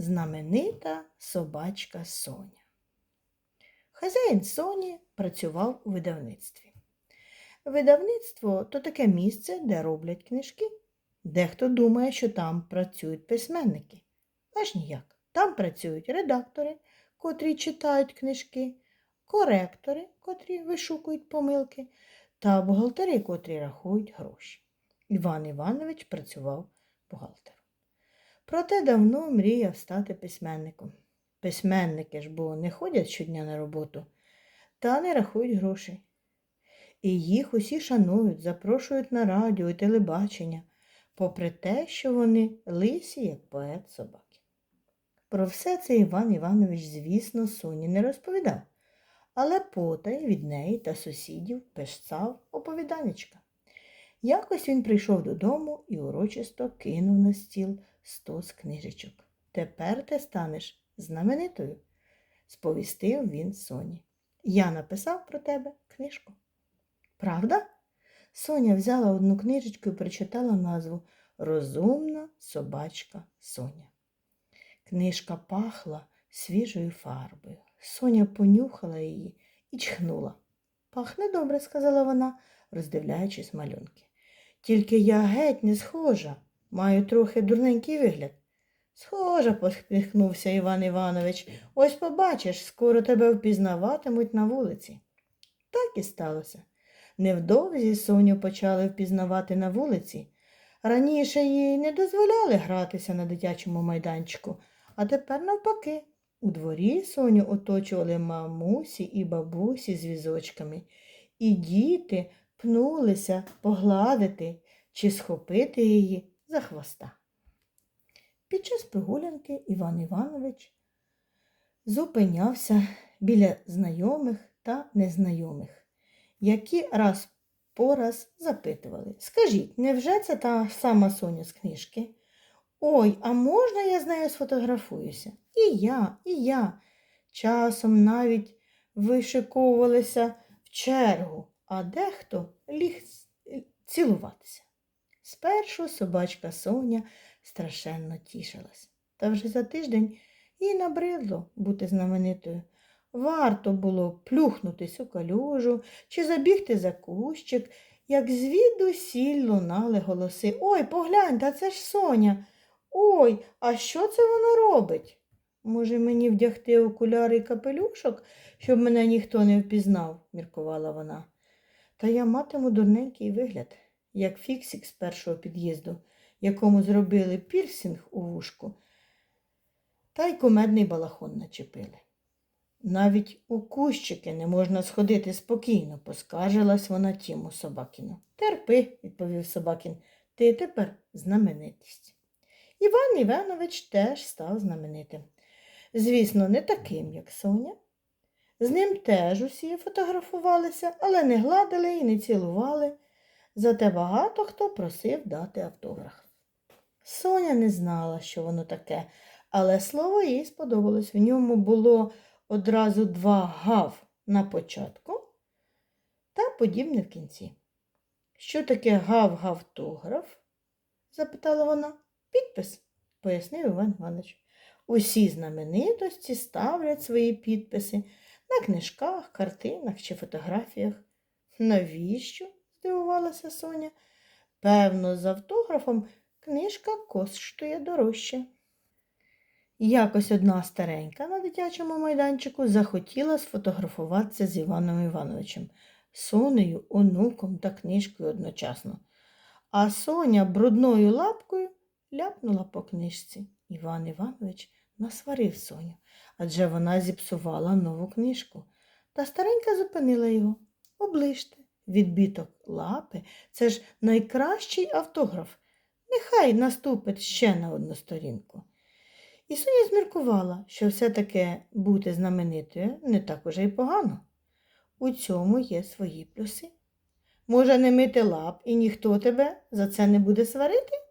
Знаменита собачка Соня. Хазяїн Соні працював у видавництві. Видавництво то таке місце, де роблять книжки. Дехто думає, що там працюють письменники. Аж ніяк. Там працюють редактори, котрі читають книжки, коректори, котрі вишукують помилки, та бухгалтери, котрі рахують гроші. Іван Іванович працював бухгалтером. Проте давно мріяв стати письменником. Письменники ж бо не ходять щодня на роботу та не рахують грошей. І їх усі шанують, запрошують на радіо і телебачення, попри те, що вони лисі, як поет собаки. Про все це Іван Іванович, звісно, Соні не розповідав, але потай від неї та сусідів писав оповіданечка. Якось він прийшов додому і урочисто кинув на стіл стос книжечок. Тепер ти станеш знаменитою, сповістив він Соні. Я написав про тебе книжку. Правда? Соня взяла одну книжечку і прочитала назву Розумна собачка Соня. Книжка пахла свіжою фарбою. Соня понюхала її і чхнула. Пахне добре, сказала вона, роздивляючись малюнки. Тільки я геть не схожа, маю трохи дурненький вигляд. Схожа, посміхнувся Іван Іванович. Ось побачиш, скоро тебе впізнаватимуть на вулиці. Так і сталося. Невдовзі Соню почали впізнавати на вулиці. Раніше їй не дозволяли гратися на дитячому майданчику, а тепер навпаки. У дворі Соню оточували мамусі і бабусі з візочками, і діти пнулися погладити чи схопити її за хвоста. Під час прогулянки Іван Іванович зупинявся біля знайомих та незнайомих, які раз по раз запитували Скажіть, невже це та сама Соня з книжки? Ой, а можна я з нею сфотографуюся? І я, і я. Часом навіть вишиковувалися в чергу, а дехто ліг цілуватися. Спершу собачка Соня страшенно тішилась. Та вже за тиждень їй набридло бути знаменитою. Варто було плюхнутись у калюжу чи забігти за кущик, як звідусіль лунали голоси. Ой, поглянь, та це ж Соня. Ой, а що це вона робить? Може, мені вдягти окуляри і капелюшок, щоб мене ніхто не впізнав, міркувала вона. Та я матиму дурненький вигляд, як фіксик з першого під'їзду, якому зробили пірсінг у вушку, та й кумедний балахон начепили. Навіть у кущики не можна сходити спокійно, поскаржилась вона Тіму Собакіну. Терпи, відповів Собакін, ти тепер знаменитість. Іван Іванович теж став знаменитим. Звісно, не таким, як Соня. З ним теж усі фотографувалися, але не гладили і не цілували. Зате багато хто просив дати автограф. Соня не знала, що воно таке, але слово їй сподобалось. В ньому було одразу два гав на початку та подібне в кінці. Що таке гав-гавтограф? запитала вона. Підпис, пояснив Іван Іванович. Усі знаменитості ставлять свої підписи на книжках, картинах чи фотографіях. Навіщо? здивувалася Соня. Певно, з автографом книжка коштує дорожче. Якось одна старенька на дитячому майданчику захотіла сфотографуватися з Іваном Івановичем, Сонею, онуком та книжкою одночасно. А Соня брудною лапкою ляпнула по книжці. Іван Іванович насварив Соню, адже вона зіпсувала нову книжку. Та старенька зупинила його. Оближте, відбіток лапи це ж найкращий автограф. Нехай наступить ще на одну сторінку. І Соня зміркувала, що все-таки бути знаменитою не так уже й погано. У цьому є свої плюси. Може, не мити лап і ніхто тебе за це не буде сварити?